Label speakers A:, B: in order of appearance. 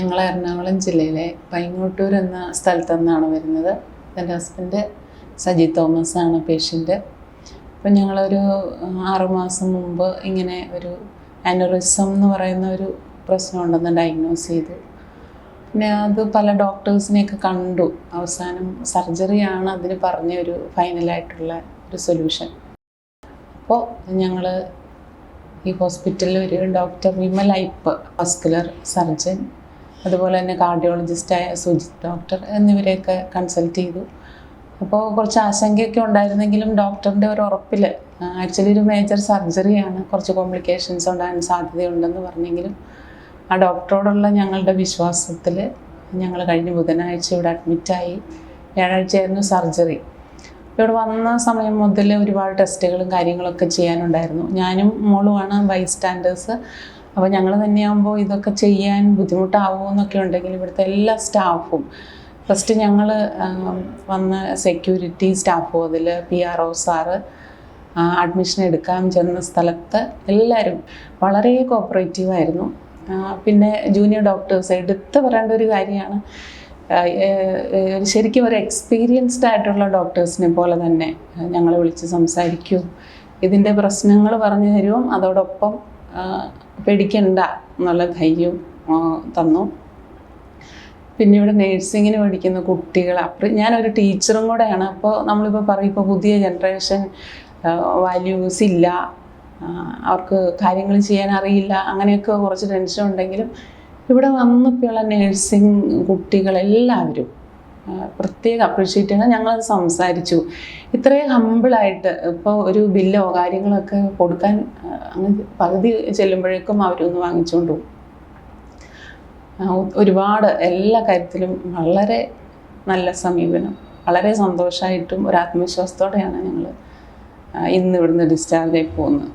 A: കൊല്ലം ജില്ലയിലെ പൈങ്ങോട്ടൂർ എന്ന സ്ഥലത്തു നിന്നാണ് വരുന്നത്. എന്റെ ഹസ്ബൻഡ് സജി തോമസ് ആണ് പേഷ്യന്റ് അപ്പം ഞങ്ങളൊരു ആറുമാസം മുമ്പ് ഇങ്ങനെ ഒരു അനറിസം എന്ന് പറയുന്ന ഒരു പ്രശ്നം ഉണ്ടെന്ന് ഡയഗ്നോസ് ചെയ്തു. പിന്നെ അത് പല ഡോക്ടേഴ്സിനെയൊക്കെ കണ്ടു. അവസാനം സർജറിയാണ് അതിന് പറഞ്ഞ ഒരു ഫൈനലായിട്ടുള്ള ഒരു സൊല്യൂഷൻ അപ്പോൾ ഞങ്ങൾ ഈ ഹോസ്പിറ്റലിൽ ഒരു doctor Vimal Aipe vascular surgeon അതുപോലെ തന്നെ കാർഡിയോളജിസ്റ്റായ സുജിത് ഡോക്ടർ എന്നിവരെയൊക്കെ കൺസൾട്ട് ചെയ്തു. അപ്പോൾ കുറച്ച് ആശങ്കയൊക്കെ ഉണ്ടായിരുന്നെങ്കിലും ഡോക്ടറിന്റെ ഒരു ഉറപ്പിൽ ആക്ച്വലി ഒരു മേജർ സർജറിയാണ് കുറച്ച് കോംപ്ലിക്കേഷൻസ് ഉണ്ടാകാൻ സാധ്യതയുണ്ടെന്ന് പറഞ്ഞെങ്കിലും ആ ഡോക്ടറോടുള്ള ഞങ്ങളുടെ വിശ്വാസത്തിൽ ഞങ്ങൾ കഴിഞ്ഞ ബുധനാഴ്ച ഇവിടെ അഡ്മിറ്റായി വ്യാഴാഴ്ചയായിരുന്നു സർജറി ഇവിടെ വന്ന സമയം മുതൽ ഒരുപാട് ടെസ്റ്റുകളും കാര്യങ്ങളൊക്കെ ചെയ്യാനുണ്ടായിരുന്നു. ഞാനും മോളുമാണ് ബൈസ്റ്റാൻഡേഴ്സ് അപ്പോൾ ഞങ്ങൾ തന്നെയാകുമ്പോൾ ഇതൊക്കെ ചെയ്യാൻ ബുദ്ധിമുട്ടാവുമോ എന്നൊക്കെ ഉണ്ടെങ്കിൽ ഇവിടുത്തെ എല്ലാ സ്റ്റാഫും ഫസ്റ്റ് ഞങ്ങൾ വന്ന സെക്യൂരിറ്റി സ്റ്റാഫും അതിൽ P R O sir admission എടുക്കാൻ ചെന്ന സ്ഥലത്ത് എല്ലാവരും വളരെ കോപ്പറേറ്റീവായിരുന്നു പിന്നെ ജൂനിയർ ഡോക്ടേഴ്സ് എടുത്ത് പറയേണ്ട ഒരു കാര്യമാണ് ശരിക്കും ഒരു എക്സ്പീരിയൻസ്ഡ് ആയിട്ടുള്ള ഡോക്ടേഴ്സിനെ പോലെ തന്നെ ഞങ്ങളെ വിളിച്ച് സംസാരിക്കും. ഇതിന്റെ പ്രശ്നങ്ങൾ പറഞ്ഞു തരും അതോടൊപ്പം പേടിക്കണ്ട എന്നുള്ള ധൈര്യം തന്നു. പിന്നെ ഇവിടെ നേഴ്സിങ്ങിന് പഠിക്കുന്ന കുട്ടികൾ അപ്പം ഞാനൊരു ടീച്ചറും കൂടെയാണ്. അപ്പോൾ നമ്മളിപ്പോൾ പറയും ഇപ്പോൾ പുതിയ ജനറേഷൻ വാല്യൂസ് ഇല്ല അവർക്ക് കാര്യങ്ങൾ ചെയ്യാൻ അറിയില്ല അങ്ങനെയൊക്കെ കുറച്ച് ടെൻഷൻ ഉണ്ടെങ്കിലും ഇവിടെ വന്നപ്പോഴുള്ള നേഴ്സിംഗ് കുട്ടികളെല്ലാവരും പ്രത്യേകം അപ്രീഷിയേറ്റ് ചെയ്യണം. ഞങ്ങളത് സംസാരിച്ചു. ഇത്രയും ഹമ്പിളായിട്ട് ഇപ്പോൾ ഒരു ബില്ലോ കാര്യങ്ങളൊക്കെ കൊടുക്കാൻ അങ്ങനെ അങ്ങ് പകുതി ചെല്ലുമ്പോഴേക്കും അവരൊന്ന് വാങ്ങിച്ചുകൊണ്ട് പോകും ഒരുപാട് എല്ലാ കാര്യത്തിലും വളരെ നല്ല സമീപനം വളരെ സന്തോഷമായിട്ടും ഒരു ആത്മവിശ്വാസത്തോടെയാണ് ഞങ്ങൾ ഇന്ന് ഇവിടുന്ന് ഡിസ്ചാർജ് ആയി പോകുന്നത്.